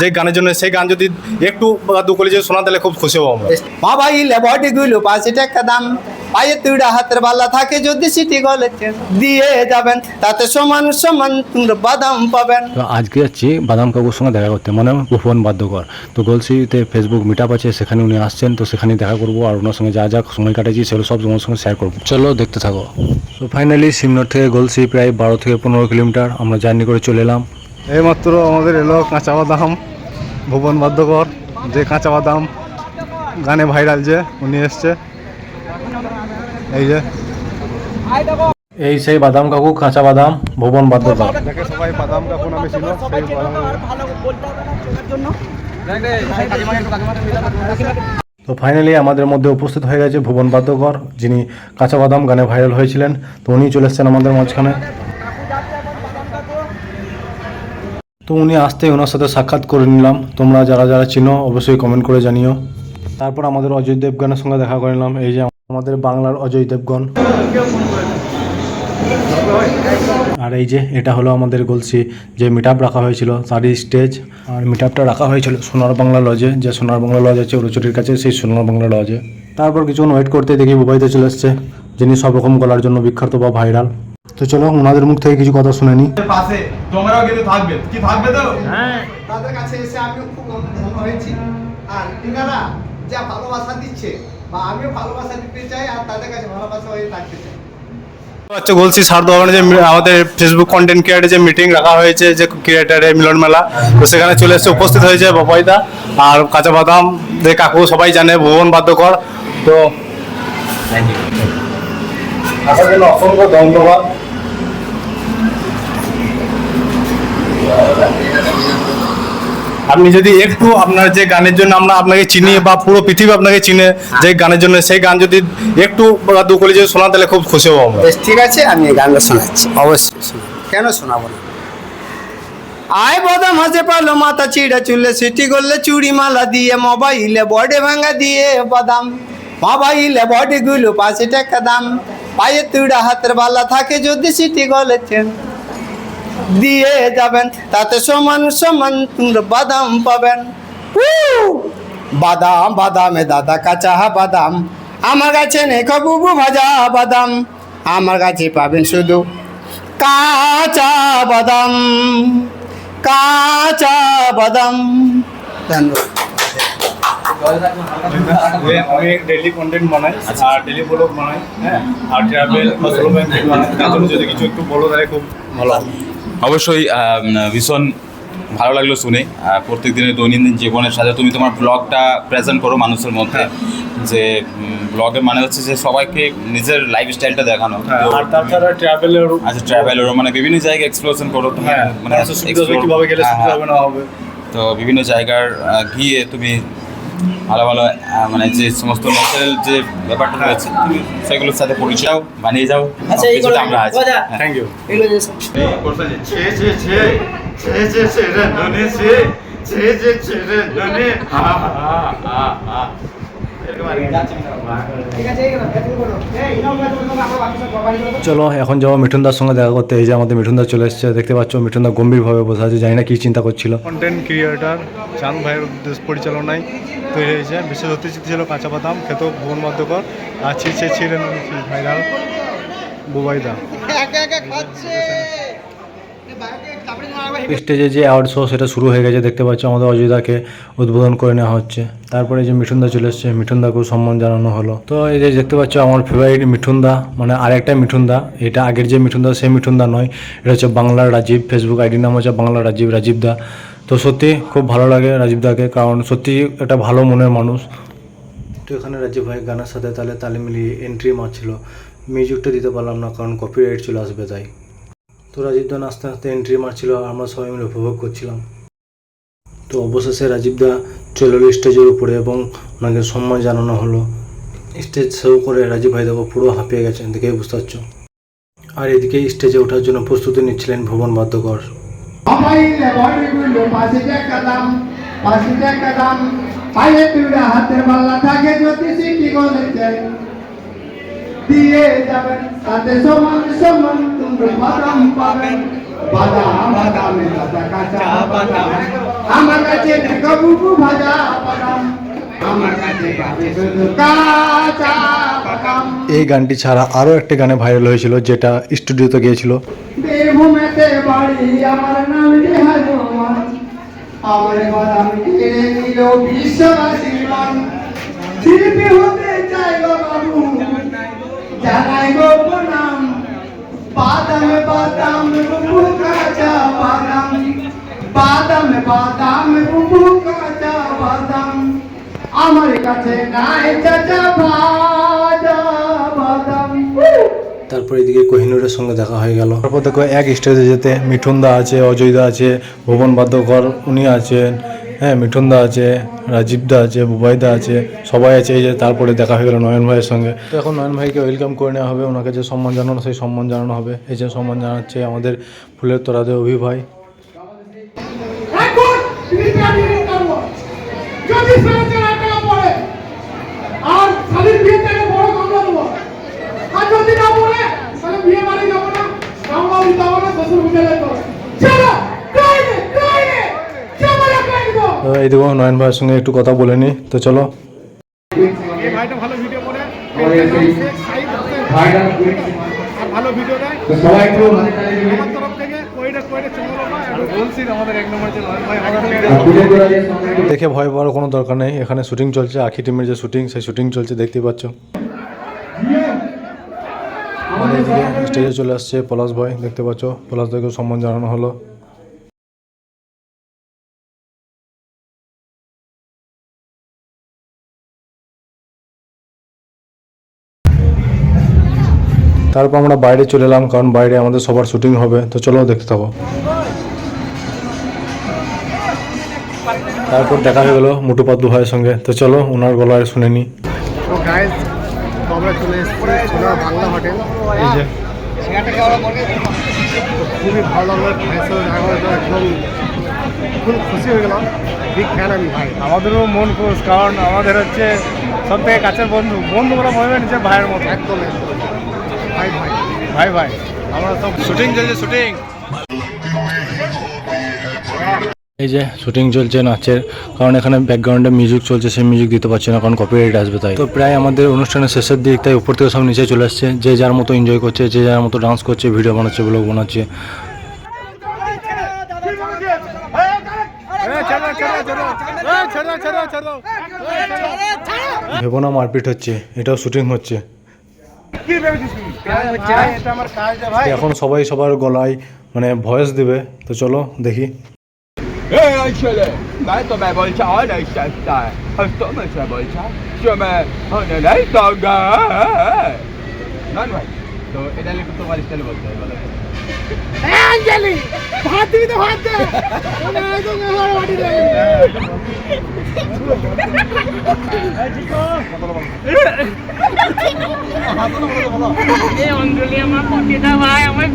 যে গানের জন্য সেই গান যদি একটু দু কলি যদি শোনা তাহলে খুব খুশি হব আমরা। মোবাইল বডি গুলো পাঁচ টাকা দাম। পায়ে তুইটা হাতের বালা থাকে যদি সিটি গলেছে দিয়ে যাবেন তাতে সমান সমান তোমরা বাদাম পাবেন। তো আজকে যাচ্ছি বাদাম কাকুর সঙ্গে দেখা করতে। মানে ভুবন বাদ্যকর। তো গলসিতে ফেসবুক মিট আছে সেখানে উনি আসছেন তো সেখানে দেখা করব আর ওনার সঙ্গে যা যা সময় কাটাচ্ছি সেগুলো সব তোমার সঙ্গে শেয়ার করব। চলো দেখতে থাকো। তো ফাইনালি সিমনর থেকে গলসি প্রায় বারো থেকে পনেরো কিলোমিটার আমরা জার্নি করে চলে এলাম। এইমাত্র আমাদের এলো কাঁচা বাদাম ভুবন বাদ্যকর যে কাঁচা বাদাম গানে ভাইরাল যে উনি এসছে। এই যে। এই সেই বাদাম কাকু কাঁচা বাদাম ভুবন বাদ্যকর দেখে সবাই বাদাম কাকু নামে ছিল সেই বাদাম। তো ফাইনালি আমাদের মধ্যে উপস্থিত হয়ে গেছে ভুবন বাদ্যকর যিনি কাঁচা বাদাম গানে ভাইরাল হয়েছিলেন। তো উনি চলে এসছেন আমাদের মাঝখানে। তো উনি আসতেই ওনার সাথে সাক্ষাৎ করে নিলাম। তোমরা যারা যারা চিনো, অবশ্যই কমেন্ট করে জানিও। তারপর আমাদের অজয় দেবগণের সঙ্গে দেখা করে নিলাম। এই যে আমাদের বাংলার অজয় দেবগণ আর এই যে এটা হলো আমাদের গলসি। যে মিট রাখা হয়েছিল, তারই স্টেজ আর মিট রাখা হয়েছিল সোনার বাংলা লজে যে সোনার বাংলা লজ আছে উড়োচুরির কাছে, সেই সোনার বাংলা লজে তারপর কিছুক্ষণ ওয়েট করতে দেখি বুবাইতে চলে এসছে, যিনি সব রকম গলার জন্য বিখ্যাত বা ভাইরাল তো চলো ওনাদের মুখ থেকে কিছু কথা শুনে নিই। পাশে তোমরাও কিন্তু থাকবে। কি থাকবে তো? হ্যাঁ। তাদের কাছে এসে আমিও খুব ধন্য হয়েছি। আর তিনারা যা ভালোবাসা দিচ্ছে বা আমিও ভালোবাসা দিতে চাই আর তাদের কাছে ভালোবাসা হয়ে থাকতে চাই। আচ্ছা বলছি সার দোকানে যে আমাদের ফেসবুক কন্টেন্ট ক্রিয়েটার যে মিটিং রাখা হয়েছে যে ক্রিয়েটারের মিলন মেলা তো সেখানে চলে এসে উপস্থিত হয়েছে বাবাইদা আর কাঁচা বাদাম যে কাকু সবাই জানে ভুবন বাদ্যকর। তো আসার জন্য অসংখ্য ধন্যবাদ। আপনি যদি একটু আপনার যে গানের জন্য আমরা আপনাকে চিনি বা পুরো পৃথিবী আপনাকে চিনে যে গানের জন্য সেই গান যদি একটু বা দু কলি যদি শোনা তাহলে খুব খুশি হব আমরা। বেশ ঠিক আছে আমি এই গানটা শোনাচ্ছি। অবশ্যই কেন শোনাবো না? আয় বদাম হাসে পালো মাথা চিড়া চুলে সিটি করলে চুড়ি মালা দিয়ে মোবাইলে বডে ভাঙা দিয়ে বাদাম মোবাইলে বডি গুলো পাঁচ টাকা দাম। পায়ে তুড়া হাতের বালা থাকে যদি সিটি গলেছেন দিয়ে যাবেন, তাতে সমান সমান তোমরা বাদাম পাবেন! বাদাম, বাদামে দাদা কাঁচা বাদাম। আমার কাছে নেই বুবু ভাজা বাদাম। আমার কাছে পাবেন শুধু কাঁচা বাদাম। কাঁচা বাদাম। ধন্যবাদ। আমি ডেলি কন্টেন্ট বানাই আর ডেলি ব্লগ বানাই হ্যাঁ? আর ট্রাভেল বা সোলো ব্যাংক তার জন্য যদি কিছু একটু বলো তাহলে খুব ভালো অবশ্যই ভীষণ ভালো লাগল শুনে। প্রত্যেক দিনের দৈনন্দিন জীবনের সাথে তুমি তোমার ব্লগটা প্রেজেন্ট করো মানুষের মধ্যে। যে ব্লগের মানে হচ্ছে যে সবাইকে নিজের লাইফস্টাইলটা দেখানো। তো, আর তাছাড়া ট্রাভেলের আচ্ছা ট্রাভেলেরও মানে বিভিন্ন জায়গায় এক্সপ্লোশন করো তুমি হ্যাঁ মানে কীভাবে গেলে হ্যাঁ, সুবিধা হ্যাঁ। হবে না হবে। তো বিভিন্ন জায়গার গিয়ে তুমি ভালো ভালো মানে যে সমস্ত ন্যাচারাল যে ব্যাপারটা রয়েছে তুমি সেগুলোর সাথে পরিচয় হও, বানিয়ে যাও আচ্ছা, এইগুলো আমরা আছি। থ্যাংক ইউ চলো এখন যাব মিঠুনদার সঙ্গে দেখা করতে। এই যে আমাদের মিঠুনদা চলে এসেছে দেখতে পাচ্ছ মিঠুনদা গম্ভীরভাবে বসে আছে জানি না কি চিন্তা করছিল। কন্টেন্ট ক্রিয়েটার চাঁদ ভাইয়ের উদ্দেশ্য পরিচালনায় তৈরি হয়েছে। বিশেষ অতিথি ছিল কাঁচা বাদাম খেত ভুবন মাধ্যকর। আর ছিঁড়ছে ছিলেন ভাইরাল বুবাইদা। স্টেজে যে অ্যাওয়ার্ড শো সেটা শুরু হয়ে গেছে, দেখতে পাচ্ছ আমাদের অজয়দাকে উদ্বোধন করে নেওয়া হচ্ছে। তারপরে যে মিঠুনদা চলে এসছে, মিঠুনদাকেও সম্মান জানানো হলো। তো এই যে দেখতে পাচ্ছ আমার ফেভারিট মিঠুনদা মানে আরেকটা মিঠুনদা, এটা আগের যে মিঠুনদা, সেই মিঠুনদা নয়, এটা হচ্ছে বাংলার রাজীব ফেসবুক আইডির নাম হচ্ছে বাংলা রাজীব রাজীব দা। তো সত্যি খুব ভালো লাগে রাজীব দাকে, কারণ সত্যি একটা ভালো মনের মানুষ। তো এখানে রাজীব ভাই গানের সাথে তালে তালে মিলিয়ে এন্ট্রি মারছিল। মিউজিকটা দিতে পারলাম না, কারণ কপিরাইট চলে আসবে তাই। তো রাজীব দা আস্তে আস্তে এন্ট্রি মারছিল আমরা সবাই মিলে উপভোগ করছিলাম। তো অবশেষে রাজীব দা চলে এলো স্টেজের উপরে এবং ওনাকে সম্মান জানানো হলো। স্টেজ শো করে রাজীব ভাই দেখো পুরো হাঁপিয়ে গেছেন দেখেই বুঝতে পারছ। আর এদিকে স্টেজে ওঠার জন্য প্রস্তুতি নিচ্ছিলেন ভুবন বাদ্যকর। হাতের থাকে যদি সিটি গলেছেন দিয়ে যাবেন। তাতে সমান সমান তোমরা বাদাম পাবেন। বাদাম বাদাম কাঁচা কাঁচা বাদাম। আমার কাছে ঢাকা বুবু ভাজা বাদাম। আমার কাছে কাছে শুধু কাঁচা বাদাম। এই গানটি ছাড়া আরও একটি গানে ভাইরাল হয়েছিল যেটা স্টুডিওতে গিয়েছিল। বীরভূমেতে বাড়ি আমার নাম রেহানুমান আমার বাদাম কেড়ে নিল বিশ্ববাসীর মন শিল্পী হতে চাই গো বাবু জানাই গো প্রণাম বাদাম বাদাম বুবু কাঁচা বাদাম। বাদাম বাদাম বুবু কাঁচা বাদাম। আমার কাছে নাই চাচা বাদাম। তারপর এদিকে কোহিনুরের সঙ্গে দেখা হয়ে গেল। তারপর দেখো এক স্টেজে যেতে মিঠুনদা আছে অজয়দা আছে ভুবন বাদ্যকর উনি আছেন। হ্যাঁ মিঠুনদা আছে রাজীবদা আছে বুবাইদা আছে, সবাই আছে, এই যে তারপরে দেখা হয়ে গেল নয়ন ভাইয়ের সঙ্গে। তো এখন নয়ন ভাইকে ওয়েলকাম করে নেওয়া হবে, ওনাকে যে সম্মান জানানো, সেই সম্মান জানানো হবে। এই যে সম্মান জানাচ্ছে আমাদের ফুলের তোরাদে অভি ভাই। যদি না তাহলে বিয়ে বাড়ি যাব না হবে না। শ্বশুর চলো তো এই দেখো নয়ন ভাইয়ের সঙ্গে একটু কথা বলে নি। তো চলো। ভালো ভিডিও দেয়। দেখে ভয় পাওয়ার কোনো দরকার নেই। এখানে শুটিং চলছে আখি টিমের যে শুটিং সেই শুটিং চলছে দেখতে পাচ্ছ। স্টেজে চলে আসছে পলাশ ভাই দেখতে পাচ্ছ। পলাশ ভাইকেও সম্মান জানানো হলো। তারপর আমরা বাইরে চলে এলাম কারণ বাইরে আমাদের সবার শুটিং হবে। তো চলো দেখতে থাকো। তারপর দেখা হয়ে গেলো মুটু পাদ্দু ভাইয়ের সঙ্গে। তো চলো ওনার গলায় শুনে নি। তো গাইস তো আমরা চলে এসেছি বাংলা হোটেল এই যে। খুবই ভালো লাগল ভাইয়ের সাথে দেখা হয়ে তো একদম খুব খুশি হয়ে গেলাম। বিগ ফ্যান আমি ভাই। আমাদেরও মন খুশ কারণ আমাদের হচ্ছে সব থেকে কাছের বন্ধু। বন্ধু বলে মনে হয় নিজের ভাইয়ের মতো। একদম একদম। ভাই ভাই। ভাই ভাই। আমরা সব শুটিং চলছে শুটিং। এই যে শুটিং চলছে নাচের কারণ এখানে ব্যাকগ্রাউন্ডে মিউজিক চলছে সেই মিউজিক দিতে পারছে না কারণ কপিরাইট আসবে তাই। তো প্রায় আমাদের অনুষ্ঠানের শেষের দিক তাই উপর থেকে সব নিচে চলে আসছে যে যার মতো এনজয় করছে যে যার মতো ডান্স করছে ভিডিও বানাচ্ছে ব্লগ বানাচ্ছে। ভেবো না মারপিট হচ্ছে এটাও শুটিং হচ্ছে। এখন সবাই সবার গলায় মানে ভয়েস দেবে তো চলো দেখি। এই তো এটা একটু তোমার স্টাইল বলতে হবে আমার আমার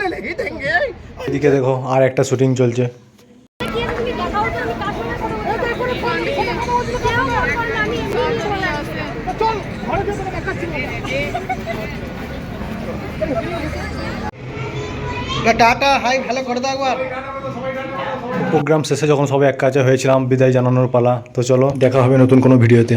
না এদিকে দেখো আর একটা শুটিং চলছে। টাটা, হাই, ভালো করে দাও প্রোগ্রাম শেষে যখন সবাই এক কাছে হয়েছিলাম, বিদায় জানানোর পালা। তো চলো, দেখা হবে নতুন কোনো ভিডিওতে।